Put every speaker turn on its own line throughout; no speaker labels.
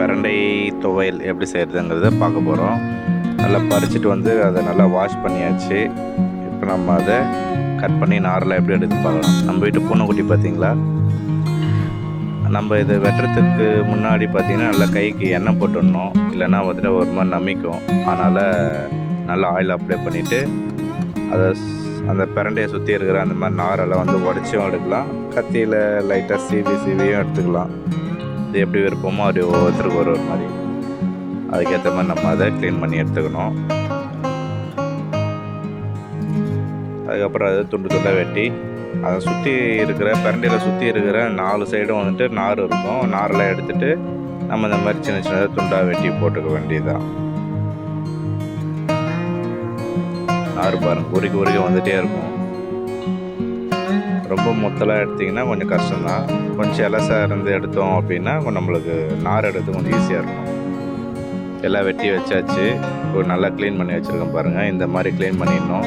பிரண்டை துவையல் எப்படி செய்கிறதுங்கிறத பார்க்க போகிறோம் நல்லா பறிச்சுட்டு வந்து அதை நல்லா வாஷ் பண்ணியாச்சு. இப்போ நம்ம அதை கட் பண்ணி நாரில் எப்படி எடுத்து பார்க்கலாம் நம்ம வீட்டு பூனைக்குட்டி பார்த்தீங்களா? நம்ம இதை வெட்டுறதுக்கு முன்னாடி பார்த்தீங்கன்னா நல்லா கைக்கு எண்ணெய் போட்டுடணும். இல்லைன்னா வந்துட்டு ஒரு மாதிரி நமிக்கும். அதனால் நல்லா ஆயில் அப்ளை பண்ணிவிட்டு அதை அந்த பிரண்டையை சுற்றி இருக்கிற அந்த மாதிரி நாரெல்லாம் வந்து உடச்சும் எடுக்கலாம். கத்தியில் லைட்டாக சீவி சீவியும் எடுத்துக்கலாம். அது எப்படி விருப்பமோ அப்படி ஒவ்வொருத்தருக்கு ஒரு ஒரு மாதிரி. அதுக்கேற்ற மாதிரி நம்ம அதை க்ளீன் பண்ணி எடுத்துக்கணும். அதுக்கப்புறம் அதை துண்டு துண்டாக வெட்டி அதை சுற்றி இருக்கிற பரண்டியில் சுற்றி இருக்கிற நாலு சைடும் வந்துட்டு நார் இருக்கும். நாரெல்லாம் எடுத்துட்டு நம்ம இந்த மாதிரி சின்ன சின்னதாக துண்டாக வெட்டி போட்டுக்க வேண்டியதுதான். நார் பாருங்க உருகி உருகி வந்துகிட்டே இருக்கும். ரொம்ப மொத்தலாக எடுத்திங்கன்னா கொஞ்சம் கஷ்டம்தான். கொஞ்சம் இலசாக இருந்து எடுத்தோம் அப்படின்னா நம்மளுக்கு நார் எடுத்து கொஞ்சம் ஈஸியாக இருக்கும். எல்லாம் வெட்டி வச்சாச்சு. இப்போ நல்லா க்ளீன் பண்ணி வச்சுருக்கோம் பாருங்கள் இந்த மாதிரி க்ளீன் பண்ணிடணும்.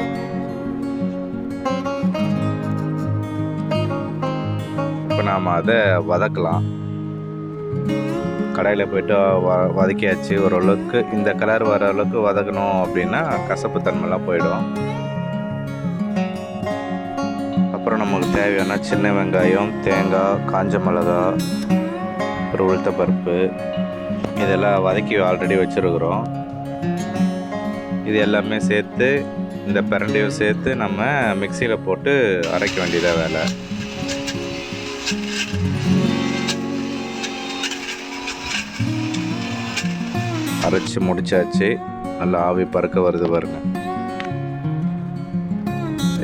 இப்போ நாம் அதை வதக்கலாம். கடையில் போயிட்டு வ வதக்கியாச்சு. ஓரளவுக்கு இந்த கலர் வர அளவுக்கு வதக்கணும் அப்படின்னா கசப்பு தன்மைலாம் போயிடும். நமக்கு தேவையான சின்ன வெங்காயம் தேங்காய் காஞ்ச மிளகா ஒரு உளுத்த பருப்பு இதெல்லாம் வதக்கி ஆல்ரெடி வச்சுருக்குறோம். இது எல்லாமே சேர்த்து இந்த பிரண்டையும் சேர்த்து நம்ம மிக்சியில் போட்டு அரைக்க வேண்டியதாக வேலை. அரைச்சி முடிச்சாச்சு. நல்லா ஆவி பறக்க வருது பாருங்கள்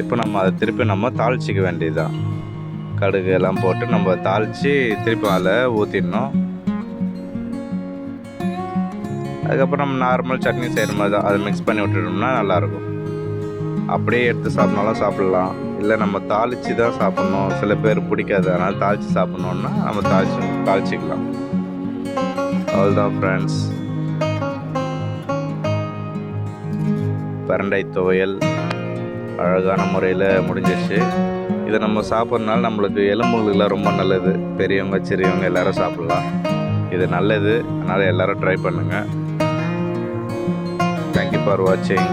இப்போ நம்ம அதை திருப்பி நம்ம தாளிச்சிக்க வேண்டியதுதான். கடுகு எல்லாம் போட்டு நம்ம தாளித்து திருப்பி அதில் ஊற்றிடணும் அதுக்கப்புறம் நம்ம நார்மல் சட்னி செய்கிற மாதிரி தான். அதை மிக்ஸ் பண்ணி விட்டுட்டோம்னா நல்லாயிருக்கும். அப்படியே எடுத்து சாப்பிட்னாலும் சாப்பிட்லாம். இல்லை நம்ம தாளித்து தான் சாப்பிட்ணும். சில பேர் பிடிக்காது. அதனால் தாளித்து சாப்பிட்ணுன்னா நம்ம தாளிச்சு தாளிச்சிக்கலாம். அவ்வளோதான் ஃப்ரெண்ட்ஸ் பரண்டை துவையல். அழகான முறையில் முடிஞ்சிச்சு இதை நம்ம சாப்பிட்றதுனால நம்மளுக்கு எலும்புகளுக்கெல்லாம் ரொம்ப நல்லது. பெரியவங்க சிறியவங்க எல்லோரும் சாப்பிட்லாம். இது நல்லது. அதனால் எல்லோரும் ட்ரை பண்ணுங்கள் தேங்க்யூ ஃபார் வாட்சிங்